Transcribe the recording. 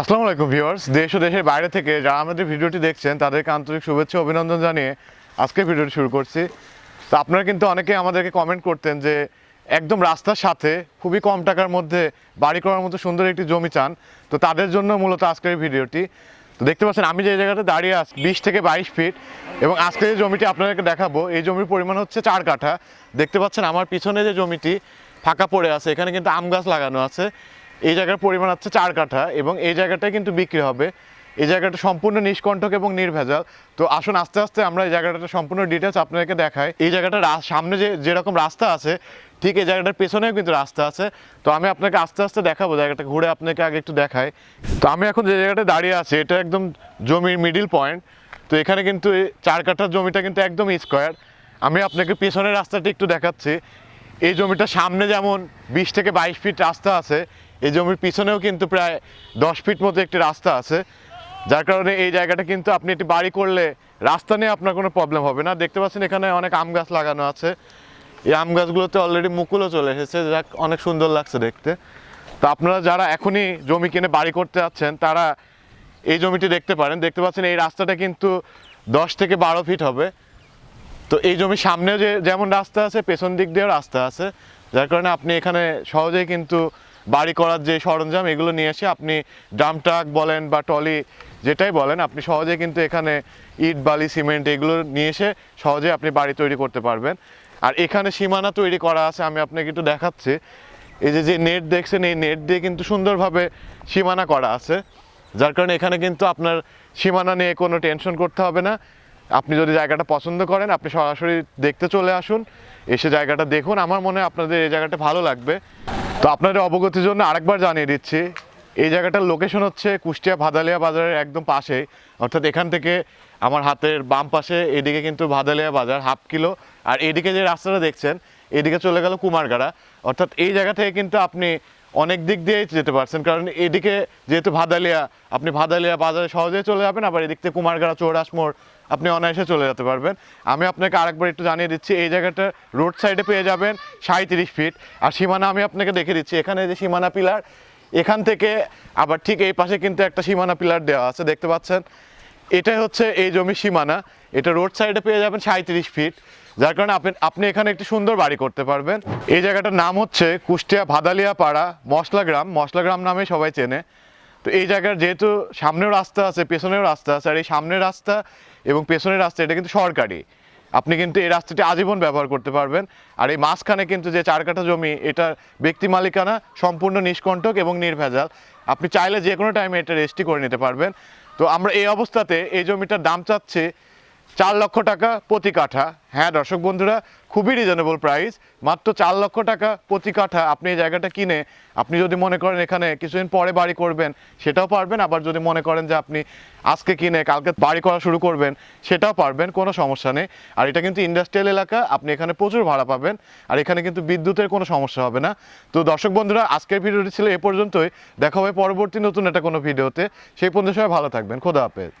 আসসালামু আলাইকুম ভিউয়ার্স। দেশ ও দেশের বাইরে থেকে যারা আমাদের ভিডিওটি দেখছেন, তাদেরকে আন্তরিক শুভেচ্ছা অভিনন্দন জানিয়ে আজকে ভিডিওটি শুরু করছি। তো আপনারা কিন্তু অনেকে আমাদেরকে কমেন্ট করতেন যে, একদম রাস্তার সাথে খুবই কম টাকার মধ্যে বাড়ি করার মতো সুন্দর একটি জমি চান। তো তাদের জন্য মূলত আজকের ভিডিওটি। তো দেখতে পাচ্ছেন, আমি যে জায়গাটা দাঁড়িয়ে আছি, বিশ থেকে বাইশ ফিট এবং আজকে যে জমিটি আপনাদেরকে দেখাবো, এই জমির পরিমাণ হচ্ছে চার কাঠা। দেখতে পাচ্ছেন, আমার পিছনে যে জমিটি ফাঁকা পড়ে আছে, এখানে কিন্তু আম গাছ লাগানো আছে। এই জায়গার পরিমাণ হচ্ছে চার কাঠা এবং এই জায়গাটাই কিন্তু বিক্রি হবে। এই জায়গাটা সম্পূর্ণ নিষ্কণ্ঠক এবং নির্ভেজাল। তো আসুন, আস্তে আস্তে আমরা এই জায়গাটা সম্পূর্ণ ডিটেলস আপনাদেরকে দেখাই। এই জায়গাটা সামনে যে যেরকম রাস্তা আছে, ঠিক এই জায়গাটার পেছনেও কিন্তু রাস্তা আছে। তো আমি আপনাকে আস্তে আস্তে দেখাবো জায়গাটা ঘুরে আপনাকে আগে একটু দেখাই। তো আমি এখন যে জায়গাটা দাঁড়িয়ে আছি, এটা একদম জমির মিডিল পয়েন্ট তো এখানে কিন্তু এই চার কাঠার জমিটা কিন্তু একদম স্কোয়ার আমি আপনাকে পেছনের রাস্তাটি একটু দেখাচ্ছি। এই জমিটা সামনে যেমন বিশ থেকে বাইশ ফিট রাস্তা আছে এই জমির পিছনেও কিন্তু প্রায় দশ ফিট মতো একটি রাস্তা আছে। যার কারণে এই জায়গাটা কিন্তু আপনি একটি বাড়ি করলে রাস্তা নিয়ে আপনার কোনো প্রবলেম হবে না। দেখতে পাচ্ছেন এখানে অনেক আম গাছ লাগানো আছে। এই আম গাছগুলোতে অলরেডি মুকুলও চলে এসেছে। যাক, অনেক সুন্দর লাগছে দেখতে। তো আপনারা যারা এখনই জমি কিনে বাড়ি করতে যাচ্ছেন, তারা এই জমিটি দেখতে পারেন। দেখতে পাচ্ছেন এই রাস্তাটা কিন্তু দশ থেকে বারো ফিট হবে। তো এই জমির সামনে যে যেমন রাস্তা আছে, পেছন দিক দিয়েও রাস্তা আছে। যার কারণে আপনি এখানে সহজেই কিন্তু বাড়ি করার যে সরঞ্জাম, এগুলো নিয়ে এসে আপনি ড্রাম ট্রাক বলেন বা টলি যেটাই বলেন, আপনি সহজে কিন্তু এখানে ইট, বালি, সিমেন্ট এগুলো নিয়ে এসে সহজে আপনি বাড়ি তৈরি করতে পারবেন। আর এখানে সীমানা তৈরি করা আছে, আমি আপনাকে একটু দেখাচ্ছি। এই যে যে নেট দেখছেন, এই নেট দিয়ে কিন্তু সুন্দরভাবে সীমানা করা আছে। যার কারণে এখানে কিন্তু আপনার সীমানা নিয়ে কোনো টেনশন করতে হবে না। আপনি যদি জায়গাটা পছন্দ করেন, আপনি সরাসরি দেখতে চলে আসুন। এসে জায়গাটা দেখুন। আমার মনে হয় আপনাদের এই জায়গাটা ভালো লাগবে। তো আপনাদের অবগতির জন্য আরেকবার জানিয়ে দিচ্ছি, এই জায়গাটার লোকেশন হচ্ছে কুষ্টিয়া ভাদালিয়া বাজারের একদম পাশে অর্থাৎ এখান থেকে আমার হাতের বাম পাশে, এদিকে কিন্তু ভাদালিয়া বাজার, হাফ কিলো। আর এদিকে যে রাস্তাটা দেখছেন, এদিকে চলে গেল কুমারগাড়া। অর্থাৎ এই জায়গা থেকে কিন্তু আপনি অনেক দিক দিয়েই যেতে পারছেন। কারণ এদিকে যেহেতু ভাদালিয়া, আপনি ভাদালিয়া বাজারে সহজেই চলে যাবেন, আবার এদিক থেকে কুমারগাড়া, চৌরাস মোড় আপনি অনায়াসে চলে যেতে পারবেন। আমি আপনাকে আরেকবার একটু জানিয়ে দিচ্ছি, এই জায়গাটা রোড সাইডে পেয়ে যাবেন সাঁত্রিশ ফিট। আর সীমানা আমি আপনাকে দেখে দিচ্ছি, এখানে যে সীমানা পিলার, এখান থেকে আবার ঠিক এই পাশে কিন্তু একটা সীমানা পিলার দেওয়া আছে, দেখতে পাচ্ছেন? এটাই হচ্ছে এই জমি সীমানা। এটা রোড সাইডে পেয়ে যাবেন সাঁত্রিশ ফিট যার কারণে আপনি আপনি এখানে একটি সুন্দর বাড়ি করতে পারবেন। এই জায়গাটার নাম হচ্ছে কুষ্টিয়া ভাদালিয়া পাড়া মশলা গ্রাম মশলা গ্রাম নামে সবাই চেনে। তো এই জায়গার যেহেতু সামনেও রাস্তা আছে, পেছনেও রাস্তা আছে, আর এই সামনের রাস্তা এবং পেছনের রাস্তা, এটা কিন্তু সরকারি। আপনি কিন্তু এই রাস্তাটি আজীবন ব্যবহার করতে পারবেন। আর এই মাঝখানে কিন্তু যে চার কাঠা জমি এটা ব্যক্তি মালিকানা সম্পূর্ণ নিষ্কণ্টক এবং নির্ভেজাল। আপনি চাইলে যে কোনো টাইমে এটা রেজিস্ট্রি করে নিতে পারবেন। তো আমরা এই অবস্থাতে এই জমিটার দাম চাচ্ছে চার লক্ষ টাকা প্রতি কাঠা। হ্যাঁ দর্শক বন্ধুরা, খুবই রিজনেবল প্রাইস মাত্র চার লক্ষ টাকা প্রতি কাঠা আপনি এই জায়গাটা কিনে, আপনি যদি মনে করেন এখানে কিছুদিন পরে বাড়ি করবেন, সেটাও পারবেন। আবার যদি মনে করেন যে আপনি আজকে কিনে কালকে বাড়ি করা শুরু করবেন, সেটাও পারবেন, কোনো সমস্যা নেই। আর এটা কিন্তু ইন্ডাস্ট্রিয়াল এলাকা, আপনি এখানে প্রচুর ভাড়া পাবেন, আর এখানে কিন্তু বিদ্যুতের কোনো সমস্যা হবে না। তো দর্শক বন্ধুরা, আজকের ভিডিওটি ছিল এ পর্যন্তই। দেখা হবে পরবর্তী নতুন একটা কোনো ভিডিওতে সেই পর্যন্ত সবাই ভালো থাকবেন। খোদা হাফেজ।